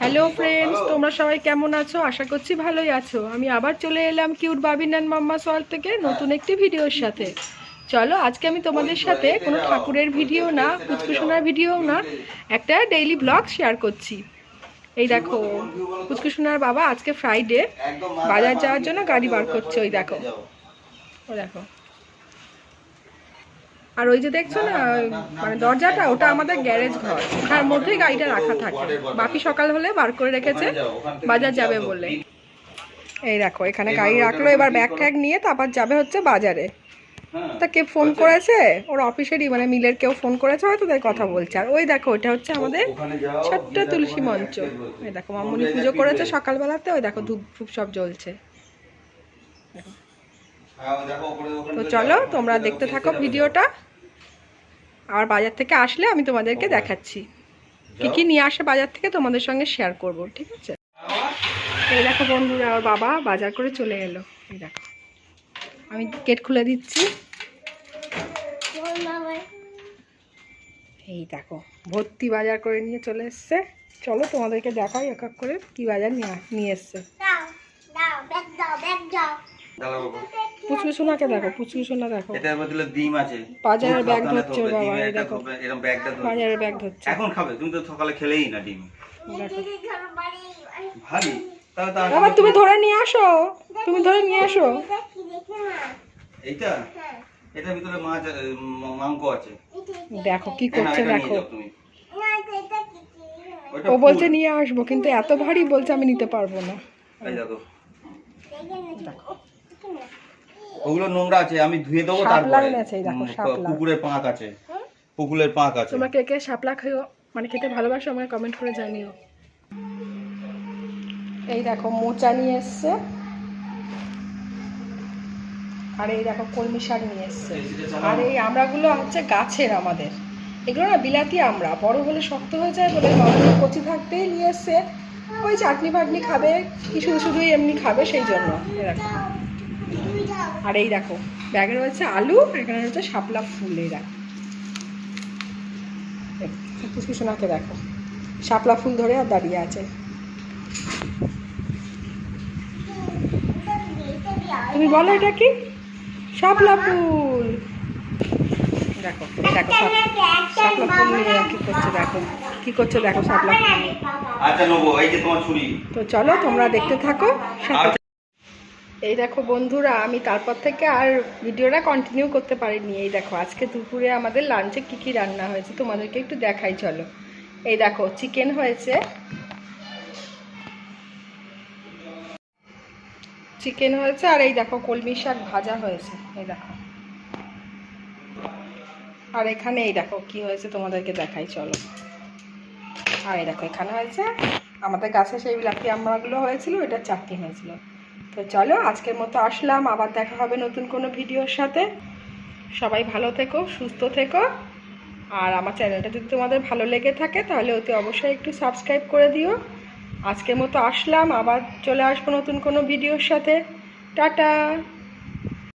Hello friends তোমরা সবাই কেমন আছো? আশা করছি ভালোই আছো। আমি আবার চলে এলাম কিউট বাবিনান মাম্মা সোয়াল থেকে নতুন একটি ভিডিওর সাথে। চলো আজকে আমি তোমাদের সাথে কোনো ঠাকুরের ভিডিও না কুচকুশোনার ভিডিও না একটা ডেইলি ব্লগ শেয়ার করছি। এই দেখো কুচকুশোনার বাবা আজকে ফ্রাইডে বাজার যাওয়ার জন্য গাড়ি বার করছে ওই দেখো। ও দেখো। আর ওই যে দেখছ না মানে দরজাটা, ওটা আমাদের গ্যারেজ ঘর। ওটার মধ্যেই গাড়িটা রাখা থাকে। বাকি সকাল হলে বার করে রেখেছে, বাজার যাবে বলে। এই দেখো, এখানে গাড়ি রাখল, এবার ব্যাগ ট্যাগ নিয়ে তারপর যাবে হচ্ছে বাজারে। তা কে ফোন করেছে? ওর অফিসেরই মানে মিলের কেউ ফোন করেছে, হয়তো তাই কথা বলছে। আর ওই দেখো, ওইটা হচ্ছে আমাদের ছোট্ট তুলসী মঞ্চ। এই দেখো, মামুনি পুজো করেছে সকালবেলাতে, ওই দেখো ধূপ ধূপ সব জ্বলছে। তো চলো, তোমরা দেখতে থাকো ভিডিওটা। আর বাজার থেকে আসলে আমি তোমাদেরকে দেখাচ্ছি। কি কি নিয়ে আসে বাজার থেকে তোমাদের সঙ্গে শেয়ার করব ঠিক আছে? এই দেখো বন্ধুরা আমার বাবা বাজার করে চলে এলো। এই দেখো আমি গেট খুলে দিচ্ছি। এই দেখো ভর্তি বাজার করে নিয়ে চলে এসছে। চলো তোমাদেরকে দেখাই এক এক করে কি বাজার নিয়ে নিয়ে এসছে। পুচকু সোনাকে দেখো পুচকু সোনা দেখো। এটার বদলে ডিম আছে। বাজারের ব্যাগ ধরছে বাবা, এই দেখো। এরকম ব্যাগটা ধরবে। বাজারের ব্যাগ ধরছে। এখন খাবে তুমি তো সকালে খেলেই না ডিম। দেখো। ভালো বাবা তুমি ধরে নিয়ে আসো। তুমি ধরে নিয়ে আসো। এইটা? এটার ভিতরে মাছ মাংস আছে। দেখো কি করছে দেখো। তুমি। ও বলছে নিয়ে আসব কিন্তু এত ভারী বলছে আমি নিতে পারব না। এই দেখো। ওগুলো নোংরা আছে আমি ধুয়ে দেবো তারপরে। পুকুরের পাঁক আছে পুকুরের পাঁক আছে। তোমরা কে কে শাপলা খেয়েও মানে খেতে ভালোবাসো আমাকে কমেন্ট করে জানিও। এই দেখো মোচা নিয়ে এসছে। আর এই দেখো কলমি শাক নিয়ে এসছে। আর এই আমড়াগুলো হচ্ছে গাছের আমাদের। এগুলো না বিলাতি আমড়া বড় হলে শক্ত হয়ে যায় বলে মামাকে কচি থাকতেই নিয়ে এসছে। ওই চাটনি ফাটনি খাবে কি শুধু শুধুই এমনি খাবে সেই জন্য। দেখো। আর এই দেখো ব্যাগে রয়েছে আলু আর এখানে রয়েছে শাপলা ফুল এই দেখো। পুষ্পিসোনাকে দেখো। শাপলা ফুল ধরে আর দাঁড়িয়ে আছে। তুমি বলো এটা কি? শাপলা ফুল। দেখো দেখো শাপলা ফুল নিয়ে কি করছে দেখো। কি করছে দেখো শাপলা ফুল আচ্ছা নেব এই যে তোমার ছুরি। তো চলো তোমরা দেখতে থাকো। এই দেখো বন্ধুরা, আমি তারপর থেকে আর ভিডিওটা কন্টিনিউ করতে পারিনি। এই দেখো, আজকে দুপুরে আমাদের লাঞ্চে কি কি রান্না হয়েছে তোমাদেরকে একটু দেখাই, চলো। এই দেখো চিকেন হয়েছে। চিকেন হয়েছে আর এই দেখো, কলমি শাক ভাজা হয়েছে। এই দেখো। আর এখানে এই দেখো, কি হয়েছে তোমাদেরকে দেখাই, চলো। আর এই দেখো, এখানে হয়েছে আমাদের গাছে সেই বিলাতি আমড়াগুলো হয়েছিল, এটা চাটনি হয়েছিল। তো চলো, আজকের মতো আসলাম। আবার দেখা হবে নতুন কোনো ভিডিওর সাথে। সবাই ভালো থেকো, সুস্থ থেকো। আর আমার চ্যানেলটা যদি তোমাদের ভালো লেগে থাকে, তাহলে অতি অবশ্যই একটু সাবস্ক্রাইব করে দিও। আজকের মতো আসলাম, আবার চলে আসব নতুন কোনো ভিডিওর সাথে। টাটা!